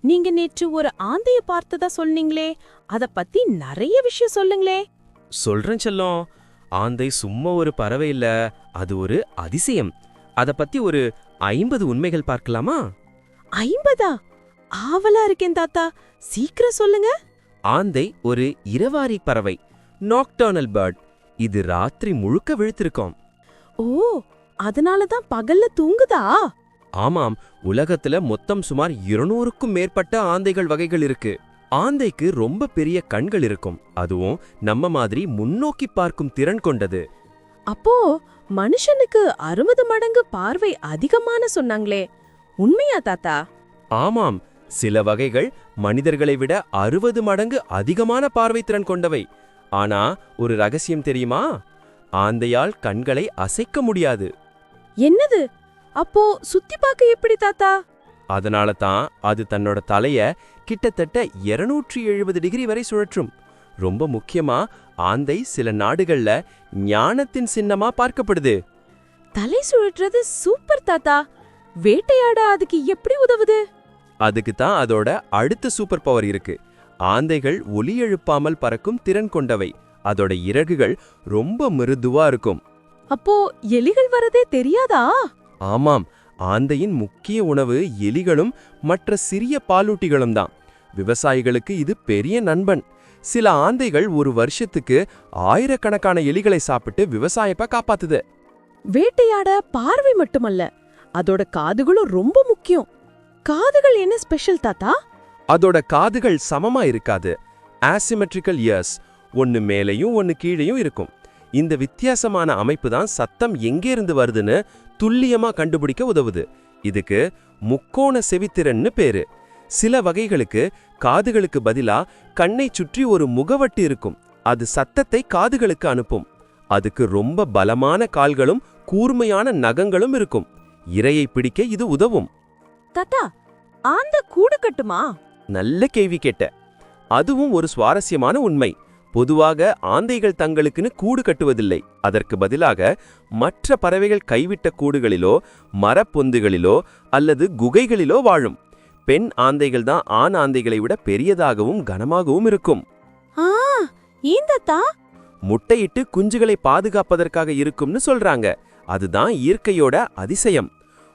நீங்க நேற்று ஒரு ஆந்தைய பார்த்ததா சொன்னீங்களே? அத பத்தி நிறைய விஷயம் சொல்லுங்களே. சொல்றேன் செல்லம். ஆந்தை சும்மா ஒரு பறவை இல்ல அது ஒரு அதிசயம். அத பத்தி ஒரு ஐம்பது உண்மைகள் பார்க்கலாமா? ஐம்பதா? ஆவலா இருக்கேன் தாத்தா. சீக்கிரம் சொல்லுங்க. ஆந்தை ஒரு இரவாரி பறவை நாக்டர்னல் பேர்ட் இது ராத்திரி முழுக்க விழுத்திருக்கோம். ஓ அதனால தான் பகல்ல தூங்குதா? ஆமாம் உலகத்துல மொத்தம் சுமார் இருநூறுக்கும் மேற்பட்ட ஆந்தைகள் வகைகள் இருக்கு. ஆந்தைக்கு ரொம்ப பெரிய கண்கள் இருக்கும். அதுவும் நம்ம மாதிரி முன்னோக்கி பார்க்கும் திறன் கொண்டது. அப்போ மனுஷனுக்கு அறுபது மடங்கு பார்வை அதிகமான சொன்னாங்களே. உண்மையா தாத்தா? ஆமாம் சில வகைகள் மனிதர்களை விட அறுபது மடங்கு அதிகமான பார்வை திறன் கொண்டவை. ஆனா ஒரு ரகசியம் தெரியுமா? ஆந்தையால் கண்களை அசைக்க முடியாது. என்னது? அப்போ சுத்தி பார்க்க எப்படி தாத்தா? அதனால தான் அது தன்னோட தலைய கிட்டத்தட்ட 270 எழுபது டிகிரி வரை சுழற்றும். ரொம்ப முக்கியமா ஆந்தை சில நாடுகள்ல ஞானத்தின் சின்னமா பார்க்கப்படுது. தலை சுழற்றுறது சூப்பர் தாத்தா. வேட்டையாட அதுக்கு எப்படி உதவுது? அதுக்கு தான் அதோட அடுத்த சூப்பர் பவர் இருக்கு. ஆந்தைகள் ஒலி எழுப்பாமல் பறக்கும் திறன் கொண்டவை. அதோட இறகுகள் ரொம்ப மிருதுவா இருக்கும். அப்போ எலிகள் வரதே தெரியாதா? ஆமாம் ஆந்தையின் முக்கிய உணவு எலிகளும் மற்ற சிறிய பாலூட்டிகளும் தான் விவசாயிகளுக்கு இது பெரிய நண்பன். சில ஆந்தைகள் ஒரு வருஷத்துக்கு ஆயிரக்கணக்கான எலிகளை சாப்பிட்டு விவசாயப்ப காப்பாத்துது. வேட்டையாட பார்வை மட்டுமல்ல அதோட காதுகளும் ரொம்ப முக்கியம். காதுகள் என்ன ஸ்பெஷல் தாத்தா? அதோட காதுகள் சமமா இருக்காது. ஆசிமெட்ரிக்கல் இயர்ஸ் ஒன்னு மேலேயும் ஒன்னு கீழேயும் இருக்கும். இந்த வித்தியாசமான அமைப்பு தான் சத்தம் எங்கேருந்து வருதுன்னு துல்லியமா கண்டுபிடிக்க உதவுது. இதுக்கு முக்கோண செவித்திறன்னு பேரு. சில வகைகளுக்கு காதுகளுக்கு பதிலா கண்ணை சுற்றி ஒரு முகவட்டு இருக்கும். அது சத்தத்தை காதுகளுக்கு அனுப்பும். அதுக்கு ரொம்ப பலமான கால்களும் கூர்மையான நகங்களும் இருக்கும். இரையை பிடிக்க இது உதவும். தாத்தா ஆந்த கூடு கட்டுமா? நல்ல கேள்வி கேட்ட. அதுவும் ஒரு சுவாரஸ்யமான உண்மை. பொதுவாக ஆந்தைகள் தங்களுக்குன்னு கூடு கட்டுவதில்லை. அதற்கு பதிலாக மற்ற பறவைகள் கைவிட்ட கூடுகளிலோ மரப்பொந்துகளிலோ அல்லது குகைகளிலோ வாழும். பெண் ஆந்தைகள் தான் ஆண் ஆந்தைகளை விட பெரியதாகவும் கனமாகவும் இருக்கும். முட்டையிட்டு குஞ்சுகளை பாதுகாப்பதற்காக இருக்கும்னு சொல்றாங்க. அதுதான் இயற்கையோட அதிசயம்.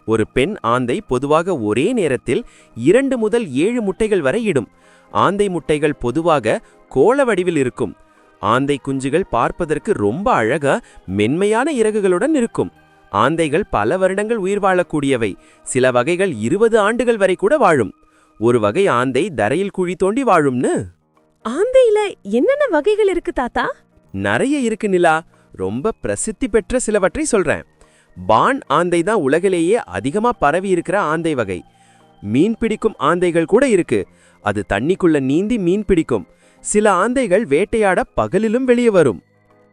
ஒரு பெண் ஆந்தை பொதுவாக ஒரே நேரத்தில் இரண்டு முதல் ஏழு முட்டைகள் வரை இடும். ஆந்தை முட்டைகள் பொதுவாக கோள வடிவில் இருக்கும். ஆந்தை குஞ்சுகள் பார்ப்பதற்கு ரொம்ப அழகா மென்மையான இறகுகளுடன் இருக்கும். ஆந்தைகள் பல வருடங்கள் உயிர் வாழக்கூடியவை. சில வகைகள் இருபது ஆண்டுகள் வரை கூட வாழும். ஒரு வகை ஆந்தை தரையில் குழி தோண்டி வாழும்னு. ஆந்தையில என்னென்ன வகைகள் இருக்கு தாத்தா? நிறைய இருக்கு நிலா. ரொம்ப பிரசித்தி பெற்ற சிலவற்றை சொல்றேன். பான் ஆந்தை தான் உலகிலேயே அதிகமா பரவி இருக்கிற ஆந்தை வகை. மீன் பிடிக்கும் ஆந்தைகள் கூட இருக்கு. அது தண்ணிக்குள்ள நீந்தி மீன் பிடிக்கும். சில ஆந்தைகள் வேட்டையாட பகலிலும் வெளியே வரும்.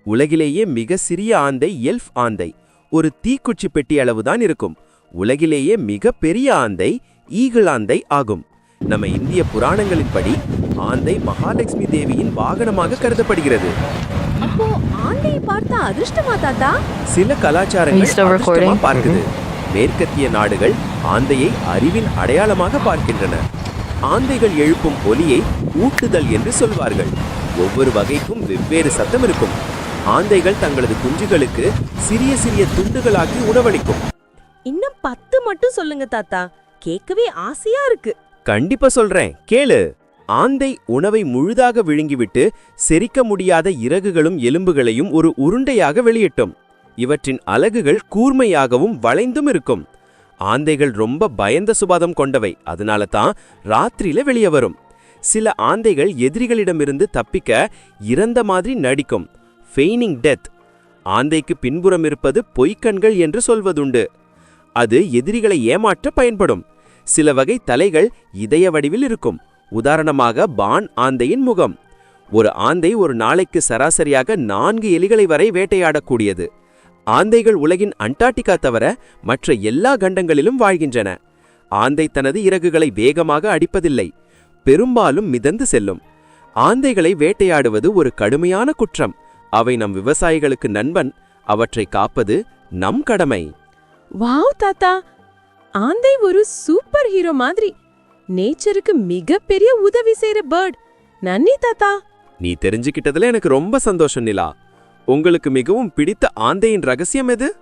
உலகிலேயே மிக சிறிய ஆந்தை எல்ஃப் ஆந்தை. ஒரு தீக்குச்சி பெட்டி அளவுதான் இருக்கும். உலகிலேயே மிக பெரிய ஆந்தை ஈகிள் ஆந்தை ஆகும். நம்ம இந்திய புராணங்களின்படி ஆந்தை மகாலட்சுமி தேவியின் வாகனமாக கருதப்படுகிறது. அப்போ ஆந்தையை பார்த்தா அதிர்ஷ்டமா தாத்தா? சில கலாச்சாரங்கள் அதிர்ஷ்டமா? பார்க்குது. மேற்கத்திய நாடுகள் ஆந்தையை அறிவின் அடையாளமாக பார்க்கின்றன. ஆந்தைகள் எழுப்பும் ஒலியை ஊட்டுதல் என்று சொல்வார்கள். ஒவ்வொரு வகைக்கும் வெவ்வேறு சத்தம் இருக்கும். ஆந்தைகள் தங்களது குஞ்சுகளுக்கு சிறிய சிறிய துண்டுகளாக்கி உணவளிக்கும். இன்னும் பத்து மட்டும் சொல்லுங்க தாத்தா. கேட்கவே ஆசையா இருக்கு. கண்டிப்பா சொல்றேன். கேளு. ஆந்தை உணவை முழுதாக விழுங்கிவிட்டு செரிக்க முடியாத இறகுகளும் எலும்புகளையும் ஒரு உருண்டையாக வெளியிட்டும். இவற்றின் அலகுகள் கூர்மையாகவும் வளைந்தும் இருக்கும். ஆந்தைகள் ரொம்ப பயந்த சுபாதம் கொண்டவை. அதனால தான் ராத்திரியில வெளியே வரும். சில ஆந்தைகள் எதிரிகளிடமிருந்து தப்பிக்க இறந்த மாதிரி நடிக்கும். ஃபெய்னிங் டெத் ஆந்தைக்கு பின்புறம் இருப்பது பொய்க்கண்கள் என்று சொல்வதுண்டு. அது எதிரிகளை ஏமாற்ற பயன்படும். சில வகை தலைகள் இதய வடிவில் இருக்கும். உதாரணமாக பான் ஆந்தையின் முகம். ஒரு ஆந்தை ஒரு நாளைக்கு சராசரியாக நான்கு எலிகளை வரை வேட்டையாடக்கூடியது. ஆந்தைகள் உலகின் அண்டார்டிகா தவிர மற்ற எல்லா கண்டங்களிலும் வாழ்கின்றன. ஆந்தை தனது இறகுகளை வேகமாக அடிப்பதில்லை பெரும்பாலும் மிதந்து செல்லும். ஆந்தைகளை வேட்டையாடுவது ஒரு கடுமையான குற்றம். அவை நம் விவசாயிகளுக்கு நண்பன் அவற்றை காப்பது நம் கடமை. வாவ் தாத்தா! ஆந்தை ஒரு சூப்பர் ஹீரோ மாதிரி. நேச்சருக்கு மிகப்பெரிய உதவி செய்யற பேர்ட். நன்னி தாத்தா! நீ தெரிஞ்சுக்கிட்டதுல எனக்கு ரொம்ப சந்தோஷம் நிலா. உங்களுக்கு மிகவும் பிடித்த ஆந்தையின் ரகசியம் எது?